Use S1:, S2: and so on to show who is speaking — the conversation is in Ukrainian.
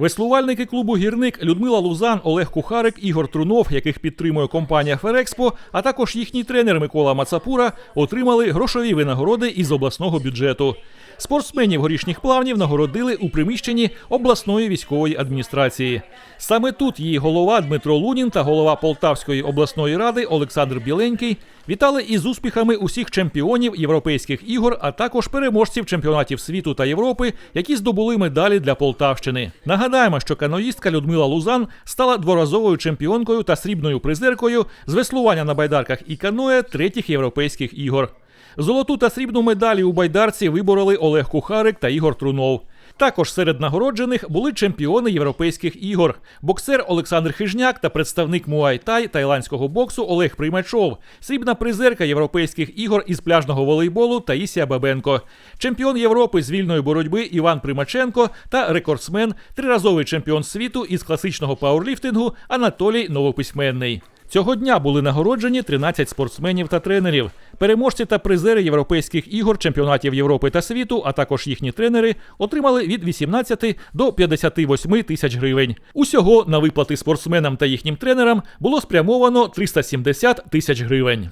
S1: Веслувальники клубу Гірник Людмила Лузан, Олег Кухарик, Ігор Трунов, яких підтримує компанія Ферекспо, а також їхній тренер Микола Мацапура, отримали грошові винагороди із обласного бюджету. Спортсменів горішніх плавнів нагородили у приміщенні обласної військової адміністрації. Саме тут її голова Дмитро Лунін та голова Полтавської обласної ради Олександр Біленький вітали із успіхами усіх чемпіонів європейських ігор, а також переможців чемпіонатів світу та Європи, які здобули медалі для Полтавщини. Нагадаємо, що каноїстка Людмила Лузан стала дворазовою чемпіонкою та срібною призеркою з веслування на байдарках і каное третіх європейських ігор. Золоту та срібну медалі у байдарці вибороли Олег Кухарик та Ігор Трунов. Також серед нагороджених були чемпіони європейських ігор: боксер Олександр Хижняк та представник Муай-Тай тайландського боксу Олег Приймачов, срібна призерка європейських ігор із пляжного волейболу Таїсія Бабенко, чемпіон Європи з вільної боротьби Іван Примаченко та рекордсмен, триразовий чемпіон світу із класичного пауерліфтингу Анатолій Новописьменний. Цього дня були нагороджені 13 спортсменів та тренерів. Переможці та призери європейських ігор, чемпіонатів Європи та світу, а також їхні тренери, отримали від 18 до 58 тисяч гривень. Усього на виплати спортсменам та їхнім тренерам було спрямовано 370 тисяч гривень.